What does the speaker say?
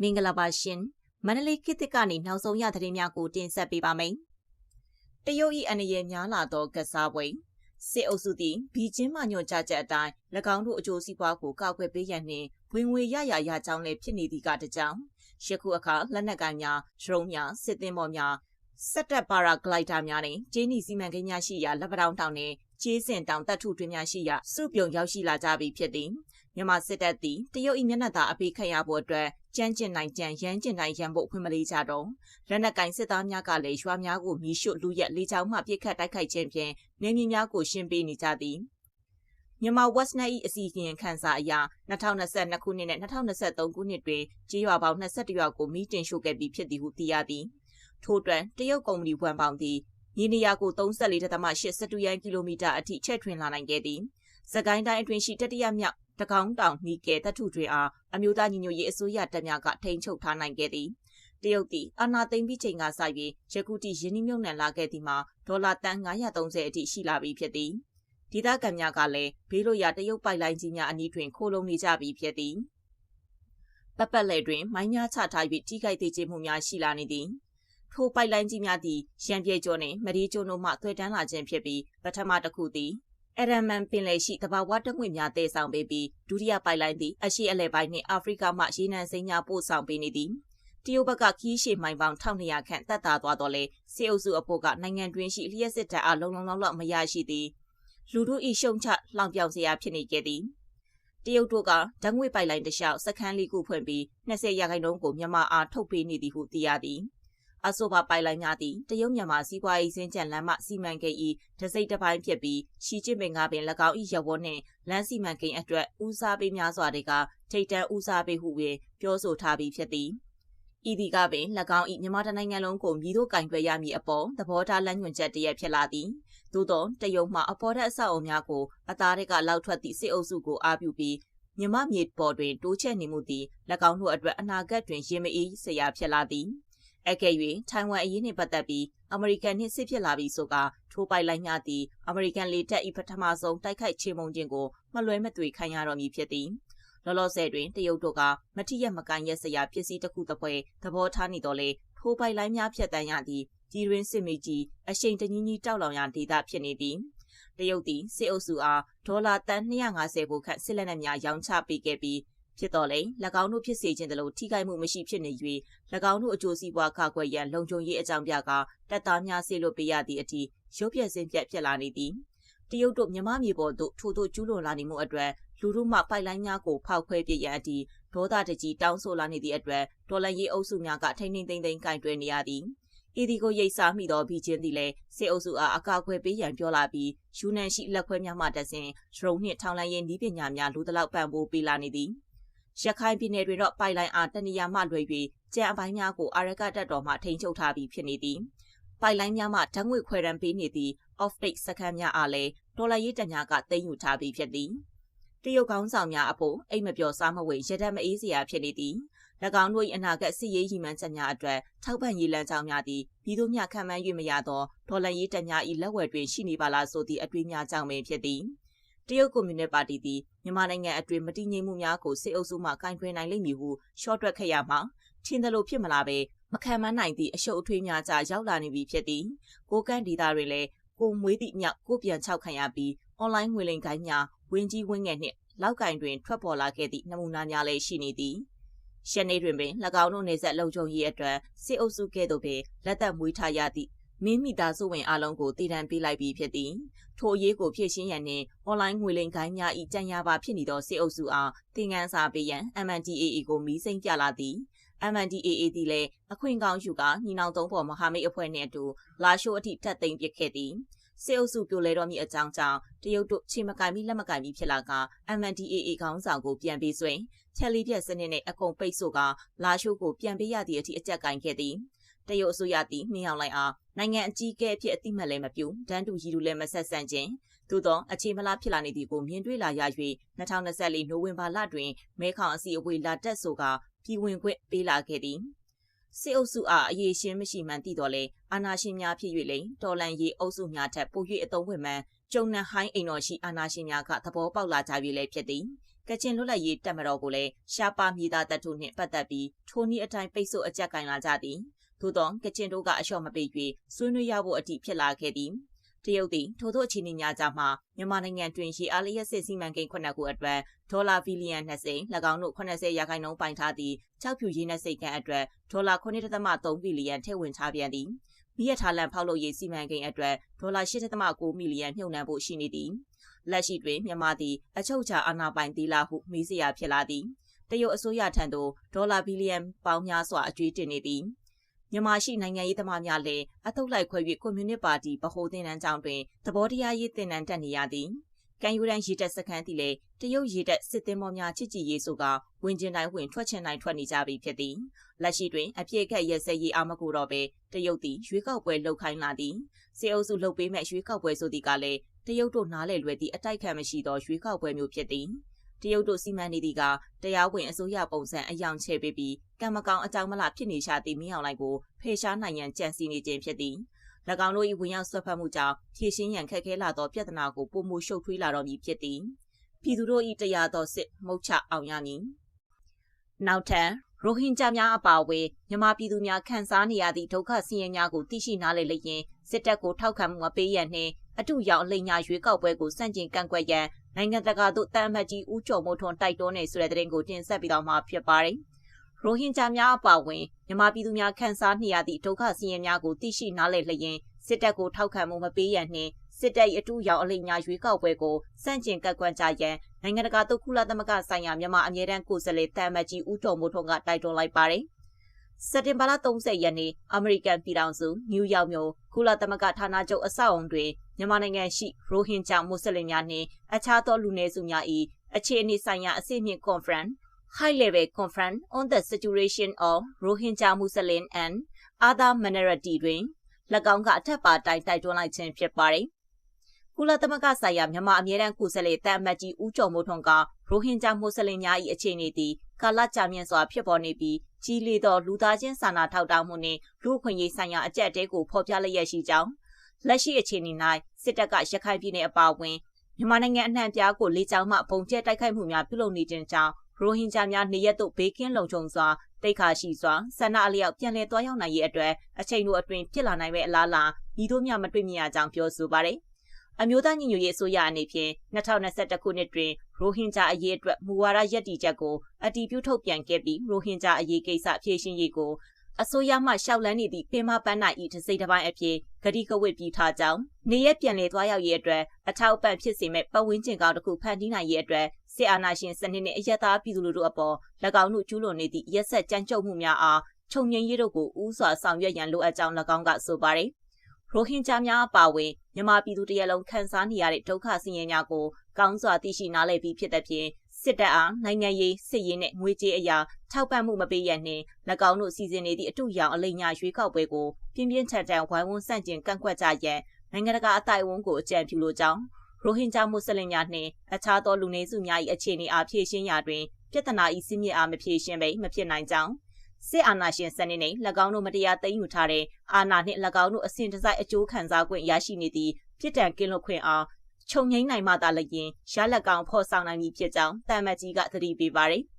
မင်္ဂလာပါရှင်မန္တလေးခေတ်သစ်ကနေနောက်ဆုံးရသတင်းများကိုတင်ဆက်ပေးပါမယ်တရုတ်၏အနေရများလာသောကစားပွဲစစ်အုပ်စုသည်ဘီကျင်းမှညွှန်ကြားချက်အတိုင်း၎င်းတို့အကျိုးစီးပွားကိုကောက်ွယ်ပေးရန်နှင့်ဝင်ငွေရရရကြောင်းလည်းဖြစ်နေသည့်ကတကြောင်ယခုအခါလက်နက်ကိုင်များဒရုန်းများစစ်သင်္ဘောများစက်တက်ပါရာဂလိုက်တာများနဲ့ဂျင်းနီစီမံကိန်းများရှိရာလက်ပတောင်တောင်နှင့်ကျေးစင်တောင်တပ်ထုတွင်များရှိရာစုပြုံရောက်ရှိလာကြပြီဖြစ်သည် မြန်မာစစ်တပ်သည်တရုတ်၏မျက်နှာသာအပိခတ်ရဖို့အတွက်ကြမ်းကျင်နိုင်ကြံရမ်းကျင်နိုင်ရန်ဖို့ဖွင့်မလေးကြတော့လက်နက်ကင်စစ်သားများကလည်းရွာများကိုမီးရှို့လူရက်လေးချောင်းမှပြစ်ခတ်တိုက်ခိုက်ခြင်းဖြင့်နေမြေများကိုရှင်းပေးနေကြသည်မြန်မာ Westnet ၏အစီအစဉ်ခန်းစာအရ2022ခုနှစ်နဲ့2023ခုနှစ်တွင်ကြေးရွာပေါင်း21ရွာကိုမီးတင်ရှို့ခဲ့ပြီးဖြစ်သည်ဟုသိရသည်ထို့အတွက်တရုတ်ကုမ္ပဏီဝန်ပေါင်းသည်မြေနေရာကို34.8စတုရန်ကီလိုမီတာအထိချဲ့ထွင်လာနိုင်ခဲ့သည်။စကိုင်းတိုင်းအတွင်းရှိတတိယမြောက် တကောင်းတောင်နီကယ်တပ်ထုတွေအားအမျိုးသားညီညွတ်ရေးအစိုးရတပ်များကထိန်းချုပ်ထားနိုင်ခဲ့သည်။တရုတ်သည်အာဏာသိမ်းပြီးချိန်ကစ၍ယခုထိယင်းနှိမ့်မြုံနှံလာခဲ့သည်မှာဒေါ်လာတန်930အထိရှိလာပြီဖြစ်သည်။ဒေသခံများကလည်းဘေးလိုရာတရုတ်ပိုက်လိုင်းကြီးများအနီးတွင်ခိုးလုံနေကြပြီဖြစ်သည်။ပတ်ပတ်လည်တွင်မိုင်းများချထား၍ထိခိုက်သေးခြင်းမှုများရှိလာနေသည်။ထိုပိုက်လိုင်းကြီးများသည်ရန်ပြေကျော်နှင့်မရီကျိုတို့မှသွေတန်းလာခြင်းဖြစ်ပြီးပထမတစ်ခုသည် အရမန်ပင်လယ်ရှိတဘာဝတငွေများတည်ဆောင်ပေးပြီးဒုတိယပိုက်လိုင်းသည်အရှိအလဲပိုင်းနှင့်အာဖရိကမှရေနံစိမ်းများပို့ဆောင်ပေးနေသည်တရုတ်ဘက်ကခီးရှည်မိုင်ပေါင်း1200ခန့်တက်တာသွားတော့လေစေအုပ်စုအဖို့ကနိုင်ငံတွင်းရှိလျှက်စစ်တပ်အားလုံလုံလောက်လောက်မရရှိသည်လူတို့ဤရှုံချလောင်ပြောင်စရာဖြစ်နေခဲ့သည်တရုတ်တို့ကဓာတ်ငွေပိုက်လိုင်းတစ်လျှောက်စခန်းလေးခုဖွင့်ပြီး20ရာခိုင်နှုန်းကိုမြန်မာအားထုတ်ပေးနေသည်ဟုသိရသည် အဆိုပါပိုင်လိုင်းများသည်တရုတ်မြန်မာစီးပွားရေးစင်းကြံလမ်းမစီမံကိန်း၏တစိမ့်တစ်ပိုင်းဖြစ်ပြီးရှီကျင့်ပင်ကပင်၎င်း၏ရဝနှင့်လမ်းစီမံကိန်းအတွက်ဦးစားပေးများစွာတွေကထိတ်တန့်ဦးစားပေးဟုပင်ပြောဆိုထားပြီးဖြစ်သည်ဤဒီကပင်၎င်း၏မြန်မာတိုင်းနိုင်ငံလုံးကိုမြည်တို့ကင်တွယ်ရမည်အပေါ်သဘောထားလမ်းညွှန်ချက်တရက်ဖြစ်လာသည်သို့သောတရုတ်မှအပေါ်တဲ့အဆောက်အုံများကိုအသားတွေကလောက်ထွက်သည့်စစ်အုပ်စုကိုအားပြုပြီးမြမမြေပေါ်တွင်တိုးချက်နေမှုသည်၎င်းတို့အတွက်အနာဂတ်တွင်ရင်မအေးစရာဖြစ်လာသည် အကယ်၍ထိုင်ဝမ်အရေးနှင့်ပတ်သက်ပြီးအမေရိကန်နှင့်စစ်ဖြစ်လာပြီးဆိုကထိုးပိုက်လိုက်များသည့်အမေရိကန်လေတပ်၏ပထမဆုံးတိုက်ခိုက်ချေမှုန်းခြင်းကိုမလွဲမသွေခံရတော်မူဖြစ်သည်လောလောဆယ်တွင်တရုတ်တို့ကမတိရမကန်ရက်စရာပစ္စည်းတစ်ခုတစ်ပွဲသဘောထားနေတော့လေထိုးပိုက်လိုက်များဖြတ်တန်းရသည့်ကြီးရင်းစစ်မီကြီးအရှိန်တကြီးကြီးတောက်လောင်ရဒေသဖြစ်နေသည်တရုတ်သည်စစ်အုပ်စုအားဒေါ်လာတန်250ဘို့ခန့်စစ်လက်နက်များရောင်းချပေးခဲ့ပြီး ဖြစ်တော်လဲ၎င်းတို့ဖြစ်စေခြင်းတလို့ထိခိုက်မှုမရှိဖြစ်နေ၍၎င်းတို့အကျိုးစီးပွားခခွဲရန်လုံခြုံရေးအကြောင်းပြကတပ်သားများဆေးလို့ပေးရသည့်အထိရုပ်ပြစင်းပြက်ဖြစ်လာနေသည်တရုတ်တို့မြမမြေပေါ်သို့ထို့သို့ကျူးလွန်လာနေမှုအတွက်လူတို့မှပိုက်လိုင်းများကိုဖောက်ခွဲပြရန်အထိဒေါသတကြီးတောင်းဆိုလာနေသည့်အတွက်ဒေါ်လာရေးအုပ်စုများကထိမ့်ထိမ့်သိမ့်သိမ့်ကင်တွယ်နေရသည်ဤဒီကိုရိတ်စားမိသောဘီချင်းသည်လည်းစေအုပ်စုအားအကာအကွယ်ပေးရန်ပြောလာပြီးယူနန်ရှိလက်ခွဲများမှတဆင်ဒရုန်းနှင့်ထောင်လိုင်းရေးနည်းပညာများလူသလောက်ပံ့ပိုးပေးလာနေသည် ရခိုင်ပြည်နယ်တွင်တော့ပိုက်လိုင်းအားတနေရာမှလွှဲ၍ကြံအပိုင်းများကိုအာရကတပ်တော်မှထိန်းချုပ်ထားပြီးဖြစ်နေသည်ပိုက်လိုင်းများမှဓာတ်ငွေခွဲရန်ပေးနေသည့် off-take စခန်းများအားလည်းဒေါ်လာရေးတန်များကသိမ်းယူထားပြီးဖြစ်သည်တရုတ်ကောင်းဆောင်များအဖို့အိမ်မပြောစားမဝေရတဲ့မအေးစရာဖြစ်နေသည်၎င်းတို့၏အနာဂတ်စစ်ရေးရည်မှန်းချက်များအတွက်ထောက်ပံ့ရေးလမ်းကြောင်းများသည်ပြည်သူများခံမှန်း၍မရသောဒေါ်လာရေးတန်များ၏လက်ဝယ်တွင်ရှိနေပါလားဆိုသည့်အတွေးများကြောင့်ပင်ဖြစ်သည် တရုတ်ကွန်မြူနစ်ပါတီသည်မြန်မာနိုင်ငံအတွင်းမတည်ငြိမ်မှုများကိုစစ်အုပ်စုမှကင်တွင်နိုင်လိမ့်မည်ဟုရှော့တွက်ခဲ့ရမှာထင်သလိုဖြစ်မလားပဲမခံမနိုင်သည့်အရှုပ်အထွေးများကြရောက်လာနေပြီဖြစ်သည်ကိုကန့်ဒေတာတွင်လည်းကိုမွေးသည့်မြောက်ကိုပြန်ချောက်ခံရပြီးအွန်လိုင်းငွေလိမ်ကိုင်းများဝင်းကြီးဝင်းငယ်နှင့်လောက်ကင်တွင်ထွက်ပေါ်လာခဲ့သည့်နမူနာများလည်းရှိနေသည်ရှနေတွင်ပင်၎င်းတို့နေဆက်လုံခြုံရေးအတွက်စစ်အုပ်စုကဲ့သို့ပင်လက်သက်မွေးထားရသည့် မင်းမိသားစုဝင်အလုံးကိုတည်တံပေးလိုက်ပြီးဖြစ်သည်ထိုအရေးကိုဖြည့်ရှင်းရန်နှင့်အွန်လိုင်းငွေလိမ်ကိုင်းများ၏ကြံရပါဖြစ်နေသောစစ်အုပ်စုအားသင်ခန်းစာပေးရန် MNDAA ကိုမီးစိမ့်ပြလာသည် MNDAA သည်လည်းအခွင့်ကောင်းယူကညီနောင်သုံးဖော်မဟာမိတ်အဖွဲ့နှင့်အတူလာရှိုးအထိတက်သိမ်းပစ်ခဲ့သည်စစ်အုပ်စုပြိုလဲတော်မူအကြောင်းကြောင့်တရုတ်တို့ချိန်မကင်ပြီးလက်မကင်ပြီးဖြစ်လာက MNDAA ခေါင်းဆောင်ကိုပြန်ပေးဆွင်ချက်လေးပြက်စနစ်နဲ့အကုန်ပိတ်ဆို့ကလာရှိုးကိုပြန်ပေးရသည့်အထိအကြက်ကင်ခဲ့သည် တရုတ်အစိုးရသည်နှင်းအောင်လိုက်အားနိုင်ငံအကြီးအကဲအဖြစ်အတိမတ်လည်းမပြုဒန်းတူရီတူလည်းမဆက်ဆန့်ခြင်းသို့သောအခြေမလားဖြစ်လာနေသည်ကိုမြင်တွေ့လာရ၍2024နိုဝင်ဘာလတွင်မဲခေါင်အစည်းအဝေးလာတက်ဆိုကပြည်ဝင်ခွင့်ပေးလာခဲ့သည်စစ်အုပ်စုအားအရေးရှင်းမရှိမှန်သိတော်လဲအာနာရှင်များဖြစ်၍လိန်တော်လန်ရေးအုပ်စုများထက်ပို၍အသုံးဝင်မှန်ကျုံနန်ဟိုင်းအိမ်တော်ရှိအာနာရှင်များကသဘောပေါက်လာကြပြီလည်းဖြစ်သည်ကချင်လွတ်လပ်ရေးတပ်မတော်ကိုလည်းရှားပါမြေသားတပ်ထုနှင့်ပတ်သက်ပြီးထိုနည်းအတိုင်းပိတ်ဆို့အကြက်ကင်လာကြသည် သို့သောကချင်တို့ကအလျှော့မပေး၍ဆွေးနွေးရဖို့အထိဖြစ်လာခဲ့သည်တရုတ်သည်ထို့သောအခြေအနေများကြမှာမြန်မာနိုင်ငံတွင်ရေအားလျက်စစ်စီမံကိန်းခုနှစ်ခုအတွက်ဒေါ်လာဘီလီယံ20၎င်းတို့80ရာခိုင်နှုန်းပိုင်ထားသည့်ကြောက်ဖြူရင်းနှစိတ်ကံအတွက်ဒေါ်လာ9.3ဘီလီယံထည့်ဝင်ထားပြန်သည်မိရထားလန်ဖောက်လုပ်ရေးစီမံကိန်းအတွက်ဒေါ်လာ8.9မီလီယံမြှုပ်နှံဖို့ရှိနေသည်လက်ရှိတွင်မြန်မာသည်အချုပ်အခြာအာဏာပိုင်သေးလားဟုမေးစရာဖြစ်လာသည်တရုတ်အစိုးရထံသို့ဒေါ်လာဘီလီယံပေါင်းများစွာအကျွေးတင်နေသည် မြန်မာရှိနိုင်ငံရေးသမားများလည်းအထုပ်လိုက်ခွဲ၍ကွန်မြူနစ်ပါတီဗဟိုသင်တန်းကျောင်းတွင်သဘောတရားရေးသင်တန်းတက်နေရသည်ကန်ယူရန်ရေတက်စခန်းသည်လည်းတရုတ်ရေတက်စစ်သင်းမောများချစ်ကြည်ရေးဆိုကဝင်ကျင်တိုင်းဝင်ထွက်ချင်တိုင်းထွက်နေကြပြီဖြစ်သည်လက်ရှိတွင်အပြည့်အခက်ရက်စက်ရေးအာမကူတော့ပဲတရုတ်သည်ရွေးကောက်ပွဲလှုပ်ခိုင်းလာသည်စေအုပ်စုလှုပ်ပေးမဲ့ရွေးကောက်ပွဲဆိုသည်ကလည်းတရုတ်တို့နားလည်လွယ်သည့်အတိုက်ခံမရှိသောရွေးကောက်ပွဲမျိုးဖြစ်သည်တ ရုတ်တို့စီမံနေသည့်ကတရားဝင်အစိုးရပုံစံအယောင်ချဲ့ပေးပြီးကံမကောင်းအကြောင်းမလားဖြစ်နေရှာသည့်မင်းအောင်လိုက်ကိုဖေရှားနိုင်ရန်ကြံစည်နေခြင်းဖြစ်သည်၎င်းတို့၏ဝင်ရောက်ဆွတ်ဖက်မှုကြောင့်ဖြည့်ရှင်းရန်ခက်ခဲလာသောပြဿနာကိုပုံမှုရှုပ်ထွေးလာတော့မည်ဖြစ်သည်ပြည်သူတို့၏တရားတော်စစ်မှုတ်ချအောင်ရမည်နောက်ထပ်ရိုဟင်ဂျာများအပါအဝင်မြန်မာပြည်သူများခံစားနေရသည့်ဒုက္ခဆင်းရဲများကိုသိရှိနားလည်လျင်စစ်တပ်ကိုထောက်ခံမှုမပေးရန်နှင့်အတူရောက်အလိညာရွေးကောက်ပွဲကိုစန့်ကျင်ကန့်ကွက်ရန် နိုင်ငံတကာသို့တမ်းမှတ်ကြီးဦးကျော်မိုးထွန်းတိုက်တွန်းနေဆိုတဲ့သတင်းကိုတင်ဆက်ပြီးတော့မှဖြစ်ပါတယ်။ရိုဟင်ဂျာများအပါအဝင်မြန်မာပြည်သူများခန်းစားနေရသည့်ဒုက္ခဆင်းရဲများကိုသိရှိနားလည်လျင်စစ်တပ်ကိုထောက်ခံမှုမပေးရန်နှင့်စစ်တပ်၏အတူရောက်အလိညာရွေးကောက်ပွဲကိုစန့်ကျင်ကန့်ကွက်ကြရန်နိုင်ငံတကာသို့ကုလသမဂ္ဂဆိုင်ရာမြန်မာအမြဲတမ်းကိုယ်စားလှယ်တမ်းမှတ်ကြီးဦးကျော်မိုးထွန်းကတိုက်တွန်းလိုက်ပါတယ်။စက်တင်ဘာလ30ရက်နေ့အမေရိကန်ပြည်ထောင်စုနယူးယောက်မြို့ကုလသမဂ္ဂဌာနချုပ်အဆောက်အုံတွင် မြန်မာနိုင်ငံရှိရိုဟင်ဂျာမွတ်စလင်များနှင့်အခြားသောလူနည်းစုများ၏အခြေအနေဆိုင်ရာအဆင့်မြင့် Conference High Level Conference on the Situation of Rohingya Muslim and Other Minority တွင်၎င်းကအထက်ပါတိုင်းတိုက်တွန်းလိုက်ခြင်းဖြစ်ပါတယ်ကုလသမဂ္ဂဆိုင်ရာမြန်မာအမြဲတမ်းကိုယ်စားလှယ်တန်အမတ်ကြီးဦးကျော်မိုးထွန်းကရိုဟင်ဂျာမွတ်စလင်များ၏အခြေအနေသည်ကာလကြာမြင့်စွာဖြစ်ပေါ်နေပြီးကြီးလေသောလူသားချင်းစာနာထောက်ထားမှုနှင့်လူ့အခွင့်အရေးဆိုင်ရာအကြက်တဲကိုဖော်ပြလျက်ရှိကြောင်း လက်ရှိအခြေအနေ၌စစ်တပ်ကရခိုင်ပြည်နယ်အပါအဝင်မြန်မာနိုင်ငံအနှံ့ပြားကိုလေးချောင်းမှပုံကျဲတိုက်ခိုက်မှုများပြုလုပ်နေခြင်းကြောင့်ရိုဟင်ဂျာများနေရက်သို့ဘေးကင်းလုံခြုံစွာတိတ်ခါရှိစွာဆန္ဒအလျောက်ပြန်လည်သွားရောက်နိုင်ရေးအတွက်အချိန်တို့အတွင်းဖြစ်လာနိုင်မယ့်အလားအလာဤတို့များမတွေ့မြင်ရကြောင်းပြောဆိုပါတယ်။အမျိုးသားညီညွတ်ရေးအစိုးရအနေဖြင့်2021ခုနှစ်တွင်ရိုဟင်ဂျာအရေးအတွက်မူဝါဒရည်တည်ချက်ကိုအတည်ပြုထုတ်ပြန်ခဲ့ပြီးရိုဟင်ဂျာအရေးကိစ္စဖြေရှင်းရေးကို အစိုးရမှရှောက်လန်းနေသည့်ပင်မပန်းနိုင်ဤတစိမ့်တစ်ပိုင်းအဖြစ်ဂတိကဝတ်ပြီးထားကြောင်းနေရပြန်လည်သွားရောက်ရေးအတွက်အထောက်အပံ့ဖြစ်စေမဲ့ပတ်ဝန်းကျင်ကောင်းတစ်ခုဖန်တီးနိုင်ရေးအတွက်စစ်အာဏာရှင်စနစ်နှင့်အယက်သားပြည်သူလူထုအပေါ်၎င်းတို့ကျူးလွန်နေသည့်ရက်ဆက်ကြမ်းကြုတ်မှုများအားခြုံငိမ့်ရေးတို့ကိုဥစွာဆောင်ရွက်ရန်လိုအပ်ကြောင်း၎င်းကဆိုပါတယ်။ရိုဟင်ဂျာများအပါအဝင်မြန်မာပြည်သူတရက်လုံးခံစားနေရတဲ့ဒုက္ခဆင်းရဲများကိုကောင်းစွာသိရှိနားလည်ပြီးဖြစ်တဲ့ဖြင့် စစ်တပ်အားနိုင်ငံရေးစစ်ရေးနဲ့ငွေကြေးအရာထောက်ပံ့မှုမပေးရနှင့်၎င်းတို့စီစဉ်နေသည့်အတူရောင်အလိညာရွေးကောက်ပွဲကိုပြင်းပြင်းထန်ထန်ဝိုင်းဝန်းဆန့်ကျင်ကန့်ကွက်ကြရန်နိုင်ငံတကာအတိုင်းအဝန်ကိုအကြံပြုလိုကြောင်းရိုဟင်ဂျာမွတ်စလင်များနှင့်အခြားသောလူနည်းစုများ၏အခြေအနေအားဖြည့်ရှင်းရာတွင်ပြဿနာ၏စည်းမျဉ်းအားမဖြည့်ရှင်းဘဲမဖြစ်နိုင်ကြောင်းစစ်အာဏာရှင်စနစ်နဲ့၎င်းတို့မတရားသိမ်းယူထားတဲ့အာဏာနှင့်၎င်းတို့အစဉ်တစိုက်အကျိုးခံစား권ရရှိနေသည့်ပြစ်ဒဏ်ကင်းလွတ်ခွင့်အား ခြုံငိမ့်နိုင်မှသာလျင်ရလက်ကောင်ဖော်ဆောင်နိုင်မည်ဖြစ်ကြောင်းတမ်မတ်ကြီးကသတိပေးပါတယ်။